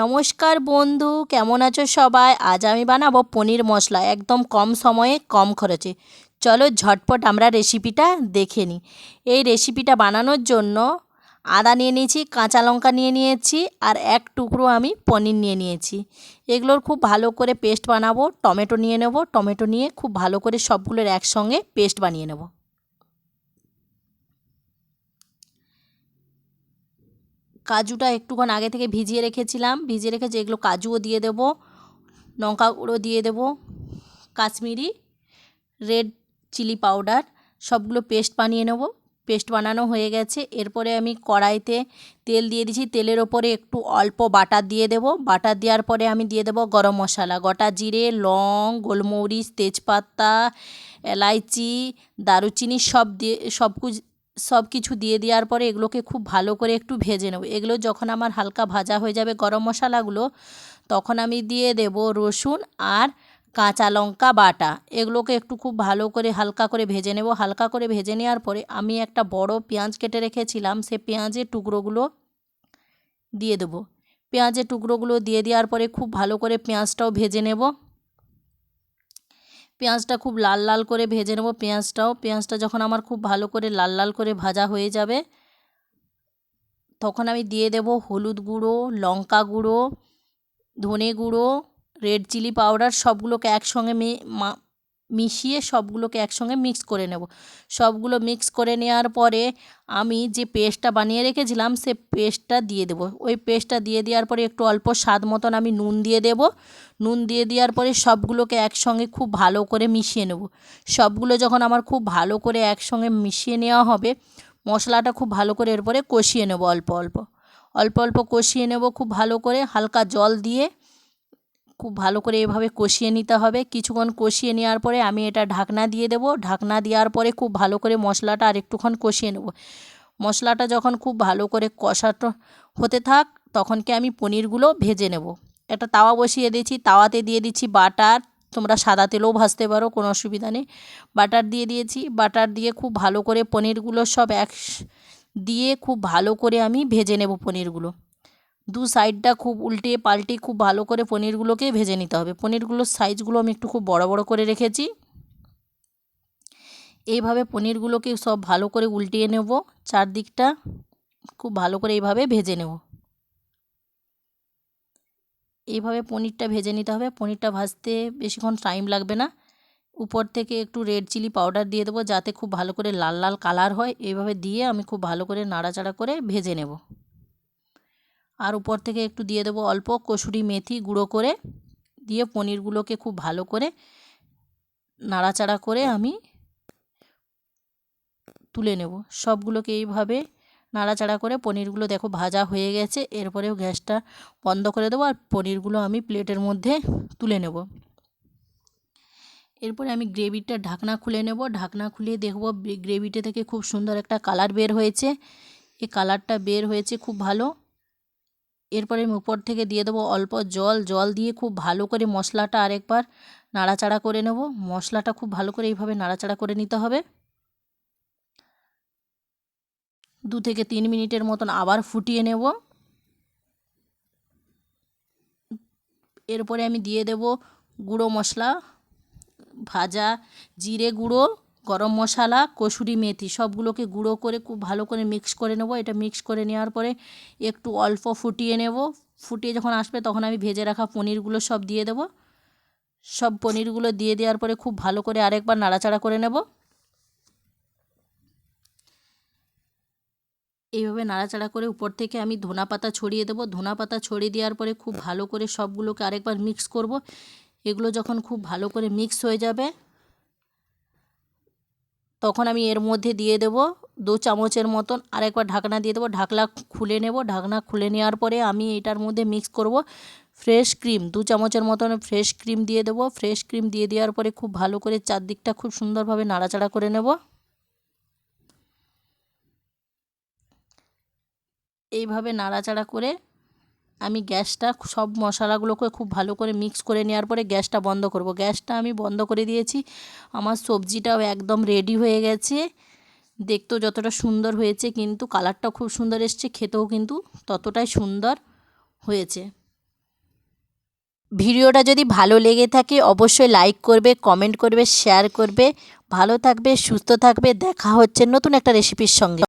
নমস্কার বন্ধু, কেমন আছো সবাই? আজ আমি বানাবো পনির মশলা, একদম কম সময়ে, কম খরচে। চলো ঝটপট আমরা রেসিপিটা দেখে নিই এই রেসিপিটা বানানোর জন্য আদা নিয়ে নিয়েছি, কাঁচা লঙ্কা নিয়ে নিয়েছি, আর এক টুকরো আমি পনির নিয়ে নিয়েছি। এগুলোর খুব ভালো করে পেস্ট বানাবো, টমেটো নিয়ে নেব, টমেটো নিয়ে খুব ভালো করে সবগুলোর একসঙ্গে পেস্ট বানিয়ে নেব। কাজুটা একটুক্ষণ আগে থেকে ভিজিয়ে রেখেছিলাম। ভিজিয়ে রেখে যেগুলো কাজুও দিয়ে দেবো, লঙ্কা গুঁড়ো দিয়ে দেবো, কাশ্মীরি, রেড চিলি পাউডার, সবগুলো পেস্ট বানিয়ে নেব। পেস্ট বানানো হয়ে গেছে। এরপরে আমি কড়াইতে তেল দিয়ে দিচ্ছি তেলের ওপরে একটু অল্প বাটার দিয়ে দেব। বাটার দেওয়ার পরে আমি দিয়ে দেবো গরম মশলা। গোটা জিরে, লং, গোলমরিচ, তেজপাতা, এলাইচি, দারুচিনি সব দিয়ে, সব সব কিছু দিয়ে দেওয়ার পরে এগুলোকে খুব ভালো করে একটু ভেজে নেব। এগুলো যখন আমার হালকা ভাজা হয়ে যাবে গরম মশলাগুলো, তখন আমি দিয়ে দেব রসুন আর কাঁচা লঙ্কা বাটা। এগুলোকে একটু খুব ভালো করে হালকা করে ভেজে নেব। হালকা করে ভেজে নেওয়ার পরে আমি একটা বড় পেঁয়াজ কেটে রেখেছিলাম, সে পেঁয়াজের টুকরোগুলো দিয়ে দেবো। পেঁয়াজের টুকরোগুলো দিয়ে দেওয়ার পরে খুব ভালো করে পেঁয়াজটাও ভেজে নেব। পেঁয়াজটা খুব লাল লাল করে ভেজে নেব পেঁয়াজটাও। পেঁয়াজটা যখন আমার খুব ভালো করে লাল লাল করে ভাজা হয়ে যাবে, তখন আমি দিয়ে দেব হলুদ গুঁড়ো, লঙ্কা গুঁড়ো, ধনে গুঁড়ো, রেড চিলি পাউডার, সবগুলোকে একসঙ্গে মিশিয়ে সবগুলোকে একসঙ্গে মিক্স করে নেব। সবগুলো মিক্স করে নেওয়ার পরে আমি যে পেস্টটা বানিয়ে রেখেছিলাম, সে পেস্টটা দিয়ে দেবো। ওই পেস্টটা দিয়ে দেওয়ার পরে একটু অল্প স্বাদ মতন আমি নুন দিয়ে দেব। নুন দিয়ে দেওয়ার পরে সবগুলোকে একসঙ্গে খুব ভালো করে মিশিয়ে নেব। সবগুলো যখন আমার খুব ভালো করে একসঙ্গে মিশিয়ে নেওয়া হবে, মশলাটা খুব ভালো করে এরপরে কষিয়ে নেব অল্প অল্প। অল্প অল্প কষিয়ে নেব খুব ভালো করে, হালকা জল দিয়ে খুব ভালো করে এভাবে কষিয়ে নিতে হবে। কিছুক্ষণ কষিয়ে নেওয়ার পরে আমি এটা ঢাকনা দিয়ে দেব। ঢাকনা দেওয়ার পরে খুব ভালো করে মশলাটা আর একটুক্ষণ কষিয়ে নেব। মশলাটা যখন খুব ভালো করে কষাটো হতে থাক তখনকে আমি পনিরগুলো ভেজে নেব। একটা তাওয়া বসিয়ে দিয়েছি। তাওয়াতে দিয়ে দিচ্ছি বাটার। তোমরা সাদা তেলেও ভাজতে পারো, কোনো অসুবিধা নেই। বাটার দিয়ে দিয়েছি। বাটার দিয়ে খুব ভালো করে পনিরগুলো সব এক দিয়ে খুব ভালো করে আমি ভেজে নেব পনিরগুলো। দু সাইডটা খুব উল্টে পাল্টে খুব ভালো করে পনিরগুলোকে ভেজে নিতে হবে। পনিরগুলোর সাইজগুলো আমি একটু খুব বড় বড় করে রেখেছি। এইভাবে পনিরগুলোকে সব ভালো করে উল্টিয়ে নেব। চারদিকটা খুব ভালো করে এইভাবে ভেজে নেব। এইভাবে পনিরটা ভেজে নিতে হবে। পনিরটা ভাজতে বেশিক্ষণ টাইম লাগবে না। উপর থেকে একটু রেড চিলি পাউডার দিয়ে দেবো যাতে খুব ভালো করে লাল লাল কালার হয়। এইভাবে দিয়ে আমি খুব ভালো করে নাড়াচাড়া করে ভেজে নেব। আর উপর থেকে একটু দিয়ে দেবো অল্প কসুরি মেথি গুঁড়ো করে, দিয়ে পনিরগুলোকে খুব ভালো করে নাড়াচাড়া করে আমি তুলে নেব। সবগুলোকে এইভাবে নাড়াচাড়া করে পনিরগুলো দেখো ভাজা হয়ে গেছে, এরপরেও গ্যাসটা বন্ধ করে দেবো আর পনিরগুলো আমি প্লেটের মধ্যে তুলে নেব। এরপরে আমি গ্রেভিটা ঢাকনা খুলে নেব, ঢাকনা খুলে দেখব গ্রেভিটা থেকে খুব সুন্দর একটা কালার বের হয়েছে। এই কালারটা বের হয়েছে খুব ভালো। এরপরে আমি উপর থেকে দিয়ে দেবো অল্প জল। জল দিয়ে খুব ভালো করে মশলাটা আরেকবার নাড়াচাড়া করে নেব। মশলাটা খুব ভালো করে এইভাবে নাড়াচাড়া করে নিতে হবে। দু থেকে তিন মিনিটের মতন আবার ফুটিয়ে নেব। এরপরে আমি দিয়ে দেব গুঁড়ো মশলা, ভাজা জিরে গুঁড়ো। গরম মশলা, কসুরি মেথি সবগুলোকে গুঁড়ো করে খুব ভালো করে মিক্স করে নেব। এটা মিক্স করে নেওয়ার পরে একটু অল্প ফুটিয়ে নেব। ফুটিয়ে যখন আসবে তখন আমি ভেজে রাখা পনিরগুলো সব দিয়ে দেব। সব পনিরগুলো দিয়ে দেওয়ার পরে খুব ভালো করে আরেকবার নাড়াচাড়া করে নেব। এইভাবে নাড়াচাড়া করে উপর থেকে আমি ধনা পাতা ছড়িয়ে দেবো। ধনা পাতা ছড়িয়ে দেওয়ার পরে খুব ভালো করে সবগুলোকে আরেকবার মিক্স করব। এগুলো যখন খুব ভালো করে মিক্স হয়ে যাবে তখন আমি এর মধ্যে দিয়ে দেব দু চামচের মতন আরেকবার ঢাকনা দিয়ে দেবো। ঢাকনা খুলে নেব। ঢাকনা খুলে নেওয়ার পরে আমি এটার মধ্যে মিক্স করব ফ্রেশ ক্রিম দু চামচের মতন ফ্রেশ ক্রিম দিয়ে দেবো। ফ্রেশ ক্রিম দিয়ে দেওয়ার পরে খুব ভালো করে চারদিকটা খুব সুন্দরভাবে নাড়াচাড়া করে নেব। এইভাবে নাড়াচাড়া করে আমি গ্যাসটা সব মশলাগুলোকে খুব ভালো করে মিক্স করে নেওয়ার পরে গ্যাসটা বন্ধ করব। গ্যাসটা আমি বন্ধ করে দিয়েছি। আমার সবজিটাও একদম রেডি হয়ে গেছে। দেখতেও যতটা সুন্দর হয়েছে কিন্তু কালারটাও খুব সুন্দর এসছে, খেতেও কিন্তু ততটাই সুন্দর হয়েছে। ভিডিওটা যদি ভালো লেগে থাকে অবশ্যই লাইক করবে কমেন্ট করবে শেয়ার করবে। ভালো থাকবে, সুস্থ থাকবে, দেখা হচ্ছে নতুন একটা রেসিপির সঙ্গে।